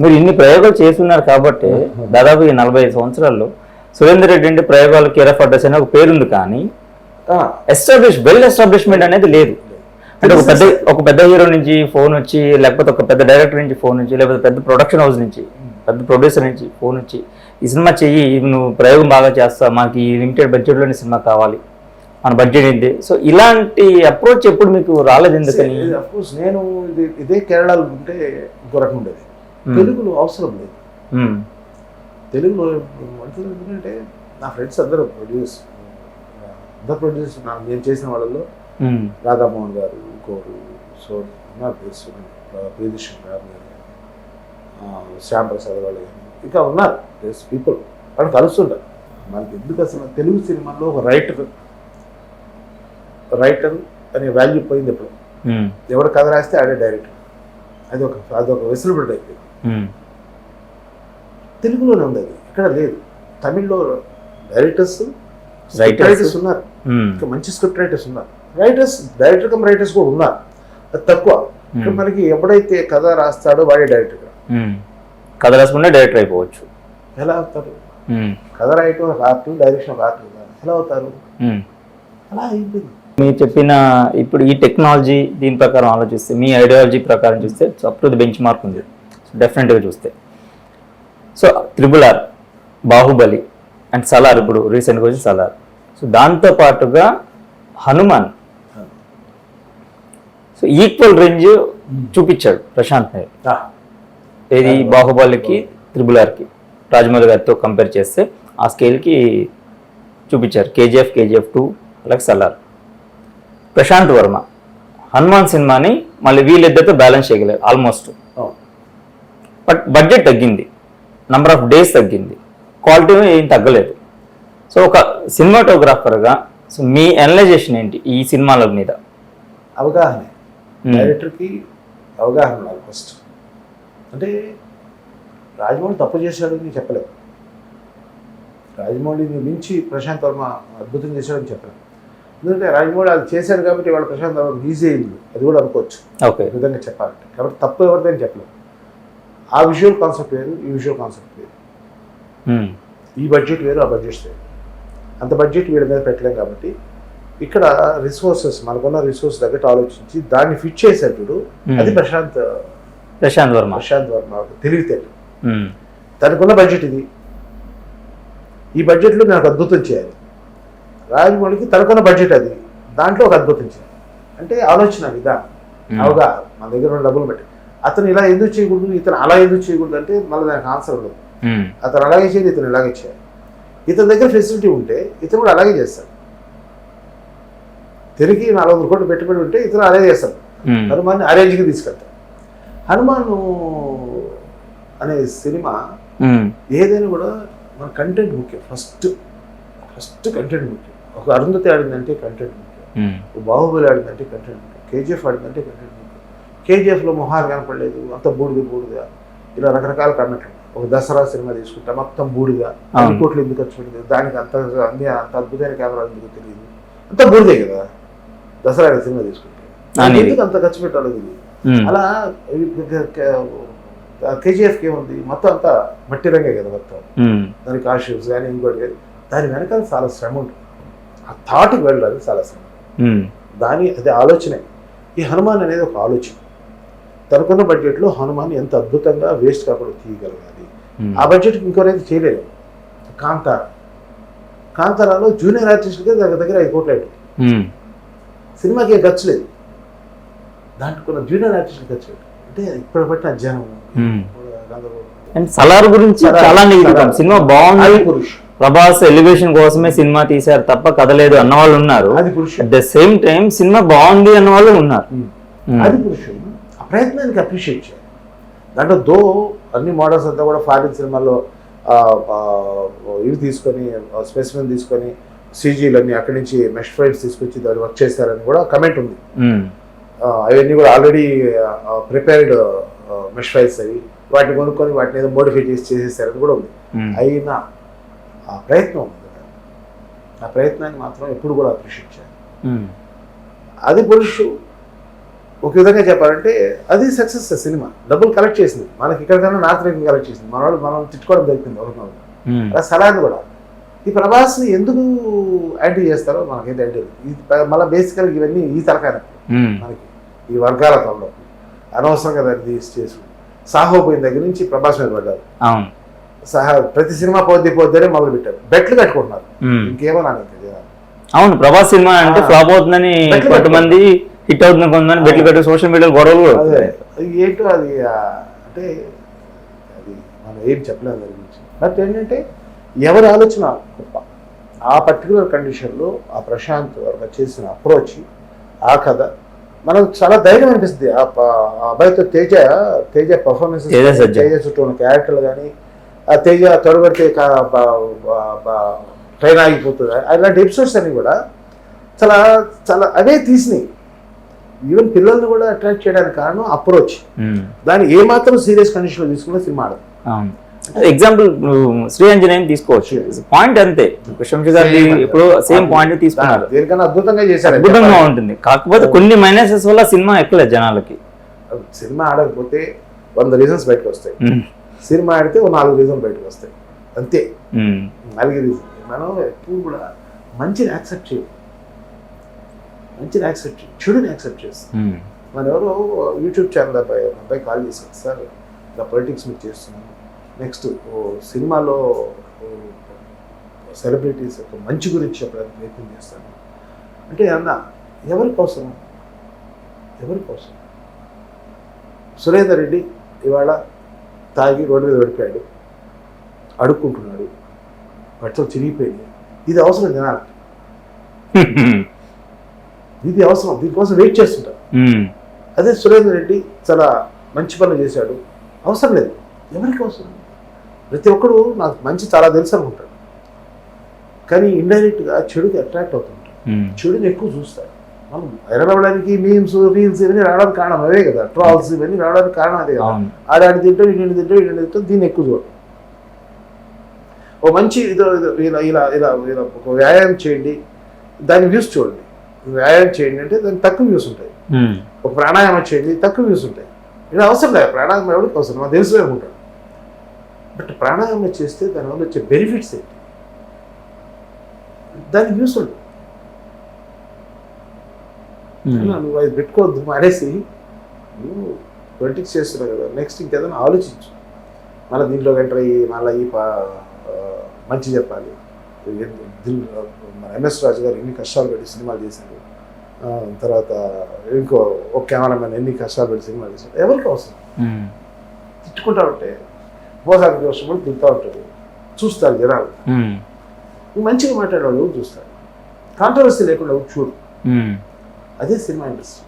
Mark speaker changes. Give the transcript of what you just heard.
Speaker 1: మీరు ఇన్ని ప్రయోగాలు చేస్తున్నారు కాబట్టి దాదాపు ఈ నలభై ఐదు సంవత్సరాల్లో సురేందర్ రెడ్డి అంటే ప్రయోగాలు కేర్ ఆఫ్ అడ్రస్ అనే ఒక పేరుంది కానీ ఎస్టాబ్లిష్ వెల్ ఎస్టాబ్లిష్మెంట్ అనేది లేదు. అంటే ఒక పెద్ద ఒక పెద్ద హీరో నుంచి ఫోన్ వచ్చి లేకపోతే ఒక పెద్ద డైరెక్టర్ నుంచి ఫోన్ వచ్చి లేకపోతే పెద్ద ప్రొడక్షన్ హౌస్ నుంచి పెద్ద ప్రొడ్యూసర్ నుంచి ఫోన్ వచ్చి ఈ సినిమా చెయ్యి నువ్వు ప్రయోగం బాగా చేస్తా మాకు ఈ లిమిటెడ్ బడ్జెట్లోనే సినిమా కావాలి. మన బడ్జెట్ ఏంటి సో ఇలాంటి అప్రోచ్ ఎప్పుడు మీకు రాలేదు ఎందుకని
Speaker 2: నేను ఇది కేరళలో ఉంటే ఇంకో రకం ఉండేది.
Speaker 1: Hmm.
Speaker 2: తెలుగులో అవసరం లేదు. తెలుగులో మనుషులు ఎందుకంటే నా ఫ్రెండ్స్ అందరూ ప్రొడ్యూస్ అందరు ప్రొడ్యూస్ నేను చేసిన వాళ్ళలో
Speaker 1: మ్మ్.
Speaker 2: రాధామోహన్ గారు ఇంకోరు సో ప్రియదర్శన్ గారు శ్యామ్ ప్రసాద్ వాళ్ళు కానీ ఇంకా ఉన్నారు తెలుసు పీపుల్ వాళ్ళు కలుస్తుంటారు మనకి ఎందుకు అసలు తెలుగు సినిమాలో ఒక రైటర్ రైటర్ అనే వాల్యూ పోయింది ఇప్పుడు. ఎవరు కథ రాస్తే ఆడే డైరెక్టర్ అది ఒక అది ఒక వెసులుబడి అయిపోయింది. తెలుగులోనే ఉంది అది ఇక్కడ లేదు. తమిళ్ళో డైరెక్టర్స్. రైటర్స్ ఉన్నారు.
Speaker 1: మ్మ్.
Speaker 2: ఇంకా మంచి స్క్రిప్ట్ రైటర్స్ ఉన్నారు. రైటర్స్ డైరెక్టర్ కమ్ రైటర్స్ కూడా ఉన్నారు. అది తక్కువ. ఇక్కడ మనకి ఎప్పుడైతే కథ రాస్తాడో వాడే డైరెక్టర్.
Speaker 1: కథ రాసుకుంటే డైరెక్టర్ అయిపోవచ్చు.
Speaker 2: ఎలా అవుతారు. కథ రాయటం ఆర్ట్ డైరెక్షన్ ఆర్ట్ ఎలా అవుతారు. అలా అయిపోయింది.
Speaker 1: మీరు చెప్పిన ఇప్పుడు ఈ టెక్నాలజీ దీని ప్రకారం ఆలోచిస్తే మీ ఐడియాలజీ ప్రకారం చూస్తే up to the benchmark ఉంది. డెఫినెట్గా చూస్తే. So triple R Baahubali and Salaar ఇప్పుడు రీసెంట్గా వచ్చి సలార్ సో దాంతో పాటుగా హనుమాన్ సో ఈక్వల్ రేంజ్ చూపించాడు ప్రశాంత్ నాయక్
Speaker 2: ఆ,
Speaker 1: ఏది? బాహుబలికి త్రిబుల్ ఆర్కి రాజమౌళి గారితో కంపేర్ చేస్తే ఆ స్కేల్కి చూపించారు. కేజీఎఫ్ కేజీఎఫ్ టూ అలాగే సలార్ ప్రశాంత్ వర్మ హనుమాన్ సినిమాని మళ్ళీ వీళ్ళిద్దరితో బ్యాలెన్స్ చేయగలేరు ఆల్మోస్ట్. బట్ బడ్జెట్ తగ్గింది. నంబర్ ఆఫ్ డేస్ తగ్గింది. క్వాలిటీ ఏం తగ్గలేదు. సో ఒక సినిమాటోగ్రాఫర్గా సో మీ అనలైజేషన్ ఏంటి ఈ సినిమాల మీద?
Speaker 2: అవగాహన.
Speaker 1: Hmm.
Speaker 2: డైరెక్టర్కి అవగాహన ఫస్ట్ అంటే రాజమౌళి తప్పు చేశాడని చెప్పలేము రాజమౌళిని మించి ప్రశాంత్ వర్మ అద్భుతం చేశాడని చెప్పలేము ఎందుకంటే రాజమౌళి అది చేశాడు కాబట్టి వాళ్ళ ప్రశాంత్ వర్మ ఈజీ అయింది. అది కూడా అనుకోవచ్చు. విధంగా చెప్పాలంటే. కాబట్టి తప్పు ఎవరిదని చెప్పలేము ఆ విజువల్ కాన్సెప్ట్ వేరు ఈ విజువల్ కాన్సెప్ట్ వేరు. ఈ బడ్జెట్ వేరు ఆ బడ్జెట్ వేరు అంత బడ్జెట్ వీడి మీద పెట్టలేం కాబట్టి ఇక్కడ రిసోర్సెస్ మనకున్న రిసోర్స్ తగ్గట్టు ఆలోచించి దాన్ని ఫిట్ చేసేటప్పుడు. అది ప్రశాంత్
Speaker 1: ప్రశాంత్ వర్మ.
Speaker 2: ప్రశాంత్ వర్మ తెలివితేట. తనకున్న బడ్జెట్ ఇది. ఈ బడ్జెట్లో నాకు అద్భుతం చేయాలి. రాజమౌళికి తనకున్న బడ్జెట్ అది. దాంట్లో ఒక అద్భుతం చేయాలి. అంటే ఆలోచన విధానం. అవగా మన దగ్గర ఉన్న డబ్బులు పెట్టి అతను ఇలా ఎందుకు చేయకూడదు? ఇతను అలా ఎందుకు చేయకూడదు అంటే మళ్ళీ దానికి ఆన్సర్ ఉండదు. అతను అలాగే చేయాలి ఇతను ఇలాగే చేయాలి. ఇతని దగ్గర ఫెసిలిటీ ఉంటే ఇతను కూడా అలాగే చేస్తాడు. తిరిగి నాలుగు వందల కోట్లు పెట్టుబడి ఉంటే ఇతను అలాగే చేస్తాడు. హనుమాన్ని అరేంజ్కి తీసుకెళ్తాడు. హనుమాన్ అనే సినిమా. ఏదైనా కూడా మన కంటెంట్ ముఖ్యం. ఫస్ట్ ఫస్ట్ కంటెంట్ ముఖ్యం. ఒక అరుంధతి ఆడిందంటే కంటెంట్ ముఖ్యం. ఒక బాహుబలి ఆడిందంటే కంటెంట్ ముఖ్యం. కేజీఎఫ్ ఆడిందంటే కంటెంట్ ముఖ్యం. కేజీఎఫ్లో మొహాలు కనపడలేదు అంత బూడిద బూడిద. ఇలా రకరకాల కన్నట్లు ఒక దసరా సినిమా తీసుకుంటే మొత్తం బూడిద. అన్ని. కోట్లు ఎందుకు ఖర్చు పెట్టింది? దానికి అంత అన్ని అంత అద్భుతమైన కెమెరా ఎందుకు తెలియదు అంత బూడిదే కదా. దసరా సినిమా తీసుకుంటే. ఎందుకు అంత ఖర్చు పెట్టాలో
Speaker 1: Hmm.
Speaker 2: అలా కేజీఎఫ్కి ఏముంది? మొత్తం అంతా మట్టి రంగే కదా మొత్తం. దాని కాస్ట్యూమ్స్ కానీ ఇంకోటి కానీ దాని వెనకాల చాలా శ్రమ ఉంటుంది. ఆ థాట్కి వెళ్ళాలి చాలా శ్రమ. దాని అది ఆలోచనే. ఈ హనుమాన్ అనేది ఒక ఆలోచన. తనకున్న బడ్జెట్లో హనుమాన్ ఎంత అద్భుతంగా వేస్ట్ కాకుండా తీయగలగాలి. ఆ బడ్జెట్కి ఇంకోనైతే చేయలేదు. కాంతార. కాంతారాలో జూనియర్ ఆర్టిస్ట్గా దగ్గర దగ్గర ఐదు కోట్లు అయ్యాడు. సినిమాకి ఖర్చు లేదు. దాంట్లో కొన్ని జూనియర్ ఆర్టిస్టులు ఖర్చు పెట్టారు అంటే ఇప్పుడు పట్టిన అధ్యయనం.
Speaker 1: అండ్ సలార్ గురించి చాలా నెగిటివ్ సినిమా బాగుంది. ప్రభాస్ ఎలివేషన్ కోసమే సినిమా తీశారు తప్ప కథ లేదు అన్న వాళ్ళు ఉన్నారు.
Speaker 2: అది పురుష్.
Speaker 1: At the same time cinema బాగుంది అన్న వాళ్ళు ఉన్నారు.
Speaker 2: అది పురుషుడు ప్రయత్నానికి అప్రిషియేట్ చేయాలి. దాంట్లో దో అన్ని మోడల్స్ అంతా కూడా ఫారిన్ సినిమాల్లో ఇవి తీసుకొని స్పెసిమెన్ తీసుకొని సీజీలన్నీ అక్కడి నుంచి మెష్ ఫైల్స్ తీసుకొచ్చి దాన్ని వర్క్ చేస్తారని కూడా కమెంట్ ఉంది. అవన్నీ కూడా ఆల్రెడీ ప్రిపేర్డ్ మెష్ ఫైల్స్ అవి వాటిని కొనుక్కొని వాటిని ఏదో మోడిఫై చేసి చేసేసారని కూడా ఉంది. అయినా ఆ ప్రయత్నం ఉంది కదా. ఆ ప్రయత్నాన్ని మాత్రం ఎప్పుడు కూడా అప్రిషియేట్ చేయాలి. అది పురుషు ఒక విధంగా చెప్పాలంటే అది సక్సెస్ సినిమా. డబ్బులు కలెక్ట్ చేసింది. మనకి ఇక్కడ నార్త్ ఇండియన్ కలెక్ట్ చేసింది. మన వాళ్ళు మనం తిట్టుకోవడం జరిగింది ఒకరినొకరు
Speaker 1: ఉమ్,
Speaker 2: అలా సలాన్ కూడా. ఈ ప్రభాస్ని ఎందుకు యాంటీ చేస్తారో మనకైతే ప- మళ్ళీ బేసికల్గా ఇవన్నీ ఈ తరకాయ
Speaker 1: మనకి
Speaker 2: ఈ వర్గాల తమలో అనవసరంగా దాన్ని తీసి చేసి సాహో పోయిన దగ్గర నుంచి ప్రభాస్ మీద పడ్డారు. సహా ప్రతి సినిమా పోద్ది పోద్దనే మొదలు పెట్టారు బెట్లు కట్టుకుంటున్నారు. ఇంకేమో నాకు.
Speaker 1: అవును ప్రభాస్ సినిమా అంటే. ఫ్లాప్ అవుతుందని కొంతమంది హిట్ అవుతుంది కొంతమంది బెట్లు పెట్టి సోషల్ మీడియాలో గొడవలు కూడా
Speaker 2: ఏంటో అది అంటే అది మనం ఏం చెప్పలేము దాని గురించి. బట్ ఏంటంటే ఎవరి ఆలోచన గొప్ప. ఆ పర్టికులర్ కండిషన్లో ఆ ప్రశాంత్ వర్మ చేసిన అప్రోచ్ ఆ కథ మనకు చాలా ధైర్యం అనిపిస్తుంది. ఆ అబ్బాయితో తేజ తేజ పర్ఫార్మెన్స్
Speaker 1: తేజ
Speaker 2: చుట్టూ ఉన్న క్యారెక్టర్లు కానీ ఆ తేజ తొడగొడితే ట్రైన్ ఆగిపోతుంది. అలాంటి ఎపిసోడ్స్ అన్ని కూడా చాలా చాలా అవే తీసినాయి. ఈవెన్ పిల్లల్ని కూడా అట్రాక్ట్ చేయడానికి కారణం అప్రోచ్. దాన్ని ఏ మాత్రం సీరియస్ కండిషన్లో తీసుకున్న సినిమా ఆడదు.
Speaker 1: అవును. ఎగ్జాంపుల్ శ్రీ అంజనేయం తీసుకోవచ్చు. పాయింట్ అంతే. శంషి గారి
Speaker 2: Same
Speaker 1: ఇప్పుడు సేమ్ పాయింట్ తీసుకున్నారు.
Speaker 2: దేనికన్నా అద్భుతంగా చేశారు
Speaker 1: అద్భుతంగా ఉంటుంది. కాకపోతే కొన్ని మైనసెస్ వల్ల సినిమా ఎక్కలేదు జనాలకి.
Speaker 2: సినిమా ఆడకపోతే వంద రీజన్స్ బయటకు వస్తాయి. సినిమా ఆడితే ఓ నాలుగు రీజన్స్ బయటకు వస్తాయి. అంతే. నాలుగు రీజన్ మనం ఎప్పుడు కూడా మంచిని యాక్సెప్ట్ చేయం మంచిని యాక్సెప్ట్ చెడుని యాక్సెప్ట్ చేస్తాం మన ఎవరో యూట్యూబ్ ఛానల్ అబ్బాయి అబ్బాయి కాల్ చేశారు సార్ ఇలా పొలిటిక్స్ మీకు చేస్తున్నాను నెక్స్ట్ సినిమాలో సెలబ్రిటీస్ యొక్క మంచి గురించి చెప్పడానికి ప్రయత్నం చేస్తాను. అంటే అన్న ఎవరి కోసం ఎవరి కోసం సురేందర్ రెడ్డి ఇవాళ తాగి రోడ్డు మీద పడిపోయాడు. అడుక్కుంటున్నాడు. బట్టలు చిరిగిపోయింది ఇది అవసరం జనాలకి. ఇది అవసరం దీనికోసం వెయిట్ చేస్తుంటారు. అదే సురేందర్ రెడ్డి చాలా మంచి పనులు చేశాడు. అవసరం లేదు. ఎవరికి అవసరం? ప్రతి ఒక్కడు నాకు మంచి చాలా తెలుసు అనుకుంటాడు. కానీ ఇండైరెక్ట్గా చెడుకి అట్రాక్ట్ అవుతుంటాడు.
Speaker 1: ఉమ్,
Speaker 2: చెడుని ఎక్కువ చూస్తాడు మనం వైరల్ అవ్వడానికి మీమ్స్ రీల్స్ ఇవన్నీ రావడానికి కారణం అవే కదా. ట్రాల్స్ ఇవన్నీ రావడానికి కారణం అదే కదా. ఆడాడి తింటాం ఇన్ని తింటాం ఇన్ని తింటాం దీన్ని ఎక్కువ చూడడం ఓ మంచి ఇదో ఇదో ఇలా ఇలా ఇలా ఇలా ఒక వ్యాయామం చేయండి. దాని వ్యూస్ చూడండి. వ్యాయామం చేయండి అంటే దానికి తక్కువ వ్యూస్ ఉంటాయి. ఒక ప్రాణాయామం చేయండి తక్కువ వ్యూస్ ఉంటాయి. ఇది అవసరం లేదు ప్రాణాయామం ఎవరికి అవసరం? నాకు తెలుసు అనుకుంటాను బట్ ప్రాణాయామం చేస్తే దానివల్ల వచ్చే బెనిఫిట్స్ ఏంటి? దాని వ్యూస్ ఉంటాయి.
Speaker 1: ఉమ్,
Speaker 2: నువ్వు అది పెట్టుకోవద్దు మానేసి నువ్వు పొలిటిక్స్ చేస్తున్నావు కదా నెక్స్ట్ ఇంకేదైనా ఆలోచించు. మళ్ళీ దీంట్లో ఎంటర్ అయ్యి మళ్ళీ ఈ మంచి చెప్పాలి. మన ఎంఎస్ రాజు గారు ఎన్ని కష్టాలు పెట్టి సినిమాలు చేశారు. తర్వాత ఇంకో ఒక కెమెరామెన్ ఎన్ని కష్టాలు పెట్టి సినిమాలు చేశారు. ఎవరికి అవసరం? తిట్టుకుంటా ఉంటే వర్షం కూడా తింటూ ఉంటారు. చూస్తారు జనాలు. మంచిగా మాట్లాడేవాళ్ళు ఎవరు చూస్తారు? కాంట్రవర్సీ లేకుండా చూడు. అదే సినిమా ఇండస్ట్రీ.